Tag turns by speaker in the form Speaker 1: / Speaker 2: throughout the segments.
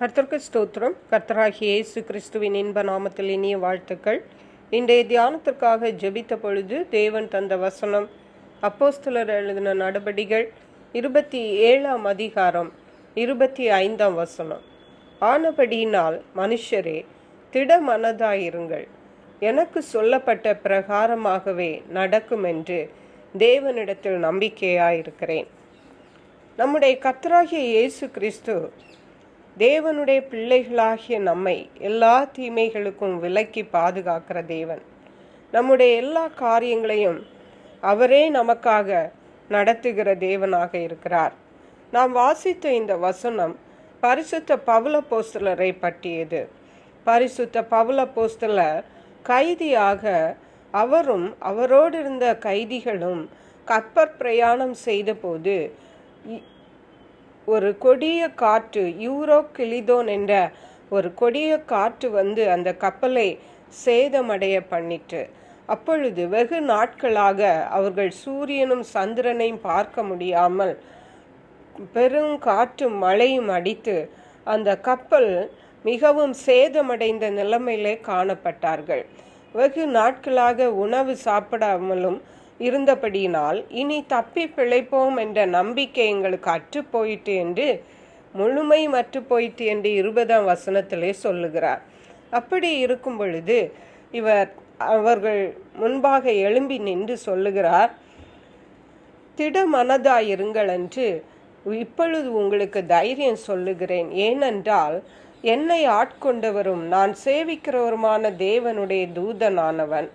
Speaker 1: கர்த்தருக்கு ஸ்தோத்திரம். கர்த்தராகி இயேசு கிறிஸ்துவின் இன்ப நாமத்தில் இனிய வாழ்த்துக்கள். இன்றைய தியானத்திற்காக ஜெபித்த பொழுது தேவன் தந்த வசனம் அப்போஸ்தலர் எழுதின நடபடிகள் இருபத்தி ஏழாம் அதிகாரம் இருபத்தி ஐந்தாம் வசனம். ஆனபடியினால் மனுஷரே திடமனதாயிருங்கள் எனக்கு சொல்லப்பட்ட பிரகாரமாகவே நடக்கும் என்று தேவனிடத்தில் நம்பிக்கையாயிருக்கிறேன். நம்முடைய கர்த்தராகிய இயேசு கிறிஸ்து தேவனுடைய பிள்ளைகளாகிய நம்மை எல்லா தீமைகளுக்கும் விலக்கி பாதுகாக்கிற தேவன். நம்முடைய எல்லா காரியங்களையும் அவரே நமக்காக நடத்துகிற தேவனாக இருக்கிறார். நாம் வாசித்த இந்த வசனம் பரிசுத்த பவுல போஸ்தலரை பற்றியது. பரிசுத்த பவுல போஸ்தலர் கைதியாக அவரும் அவரோடு இருந்த கைதிகளும் கப்பற் பிரயாணம் செய்தபோது ஒரு கொடிய காற்று யூரோ கிளிதோன் என்ற ஒரு கொடிய காற்று வந்து அந்த கப்பலை சேதமடைய பண்ணிட்டு அப்பொழுது வெகு நாட்களாக அவர்கள் சூரியனும் சந்திரனையும் பார்க்க முடியாமல் பெரும் காற்றும் மழையும் அடித்து அந்த கப்பல் மிகவும் சேதமடைந்த நிலைமையிலே காணப்பட்டார்கள். வெகு நாட்களாக உணவு சாப்பிடாமலும் இருந்தபடியினால் இனி தப்பி பிழைப்போம் என்ற நம்பிக்கை எங்களுக்கு அற்று போயிட்டு என்று முழுமை மற்று போயிட்டு என்று இருபதாம் வசனத்திலே சொல்லுகிறார். அப்படி இருக்கும் பொழுது இவர் அவர்கள் முன்பாக எழும்பி நின்று சொல்லுகிறார் திடமனதாயிருங்கள் என்று இப்பொழுது உங்களுக்கு தைரியம் சொல்லுகிறேன். ஏனென்றால் என்னை ஆட்கொண்டவரும் நான் சேவிக்கிறவருமான தேவனுடைய தூதனானவன்.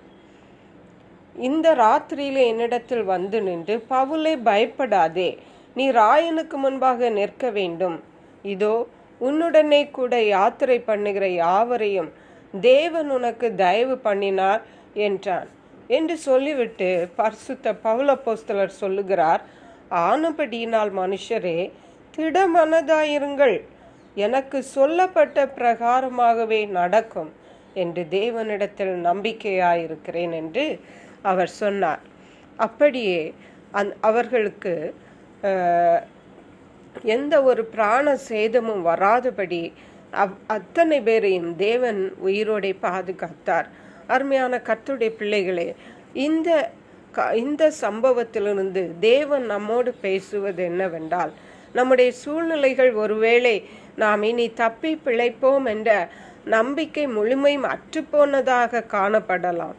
Speaker 1: இந்த ராத்திரியிலே என்னிடத்தில் வந்து நின்று பவுலே பயப்படாதே. நீ ராயனுக்கு முன்பாக நிற்க வேண்டும். இதோ உன்னுடனே கூட யாத்திரை பண்ணுகிற யாவரையும் தேவன் உனக்கு தயவு பண்ணினார் என்றான். என்று சொல்லிவிட்டு பரிசுத்த பவுலப்போஸ்தலர் சொல்லுகிறார் ஆனபடியினால் மனுஷரே திடமனதாயிருங்கள். எனக்கு சொல்லப்பட்ட பிரகாரமாகவே நடக்கும். என்று தேவனிடத்தில் நம்பிக்கையாயிருக்கிறேன் என்று அவர் சொன்னார். அப்படியே அந் அவர்களுக்கு எந்த ஒரு பிராண சேதமும் வராதபடி அவ் அத்தனை பேரையும் தேவன் உயிரோடை பாதுகாத்தார். அருமையான கத்துடைய பிள்ளைகளே இந்த க- இந்த சம்பவத்திலிருந்து தேவன் நம்மோடு பேசுவது என்னவென்றால் நம்முடைய சூழ்நிலைகள் ஒருவேளை நாம் இனி தப்பி பிழைப்போம் என்ற நம்பிக்கை முழுமையும் அற்றுப்போனதாக காணப்படலாம்.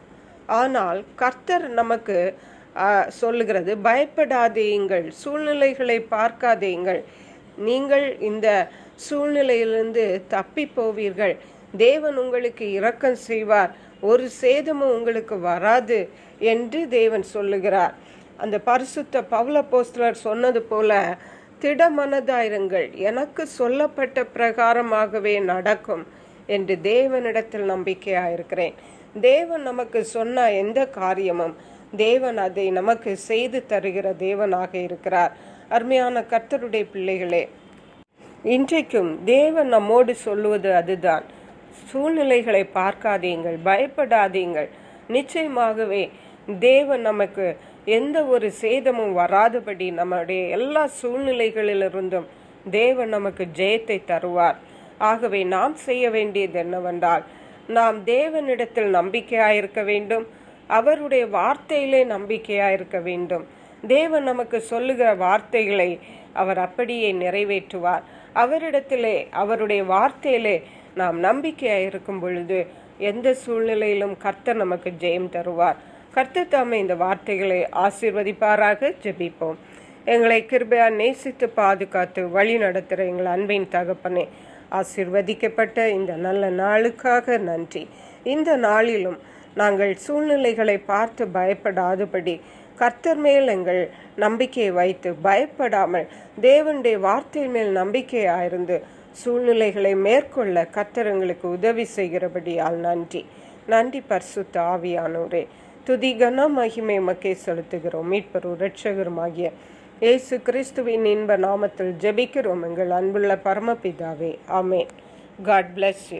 Speaker 1: ஆனால் கர்த்தர் நமக்கு சொல்லுகிறது பயப்படாதேயுங்கள் சூழ்நிலைகளை பார்க்காதேயுங்கள். நீங்கள் இந்த சூழ்நிலையிலிருந்து தப்பி போவீர்கள் தேவன் உங்களுக்கு இரக்கம் செய்வார். ஒரு சேதமும் உங்களுக்கு வராது என்று தேவன் சொல்லுகிறார். அந்த பரிசுத்த பவுல போஸ்டலர் சொன்னது போல திடமனதாயிருங்கள். எனக்கு சொல்லப்பட்ட பிரகாரமாகவே நடக்கும் என்று தேவனிடத்தில் நம்பிக்கையாயிருக்கிறேன். தேவன் நமக்கு சொன்ன எந்த காரியமும் தேவன் அதை நமக்கு செய்து தருகிற தேவனாக இருக்கிறார். அருமையான கர்த்தருடைய பிள்ளைகளே இன்றைக்கும் தேவன் நம்மோடு சொல்லுவது அதுதான். சூழ்நிலைகளை பார்க்காதீங்கள் பயப்படாதீங்கள். நிச்சயமாகவே தேவன் நமக்கு எந்த ஒரு சேதமும் வராதபடி நம்முடைய எல்லா சூழ்நிலைகளிலிருந்தும் தேவன் நமக்கு ஜெயத்தை தருவார். ஆகவே நாம் செய்ய வேண்டியது என்னவென்றால் நாம் தேவனிடத்தில் நம்பிக்கையாயிருக்க வேண்டும். அவருடைய வார்த்தையிலே நம்பிக்கையாயிருக்க வேண்டும். தேவன் நமக்கு சொல்லுகிற வார்த்தைகளை அவர் அப்படியே நிறைவேற்றுவார். அவரிடத்திலே அவருடைய வார்த்தையிலே நாம் நம்பிக்கையாக இருக்கும் பொழுது எந்த சூழ்நிலையிலும் கர்த்தர் நமக்கு ஜெயம் தருவார். கர்த்தர் தாமே இந்த வார்த்தைகளை ஆசீர்வதிப்பாராக ஜெபிப்போம். எங்களை கிருபையா நேசித்து பாதுகாத்து வழி நடத்துகிற எங்கள் அன்பின் தகப்பனே ஆசிர்வதிக்கப்பட்ட இந்த நல்ல நாளுக்காக நன்றி. இந்த நாளிலும் நாங்கள் சூழ்நிலைகளை பார்த்து பயப்படாதபடி கர்த்தர் மேல் எங்கள் நம்பிக்கையை வைத்து பயப்படாமல் தேவனுடைய வார்த்தை மேல் நம்பிக்கையாயிருந்து சூழ்நிலைகளை மேற்கொள்ள கர்த்தர் எங்களுக்கு உதவி செய்கிறபடியால் நன்றி. நன்றி பர்சுத்த ஆவியானோரே துதி கன மகிமை மக்கே செலுத்துகிறோம். மீட்பரும் இரட்சகருமாகிய இயேசு கிறிஸ்துவின் இன்ப நாமத்தில் ஜெபிக்கிறோம் எங்கள் அன்புள்ள பரமபிதாவே. ஆமே காட் பிளஸ் யூ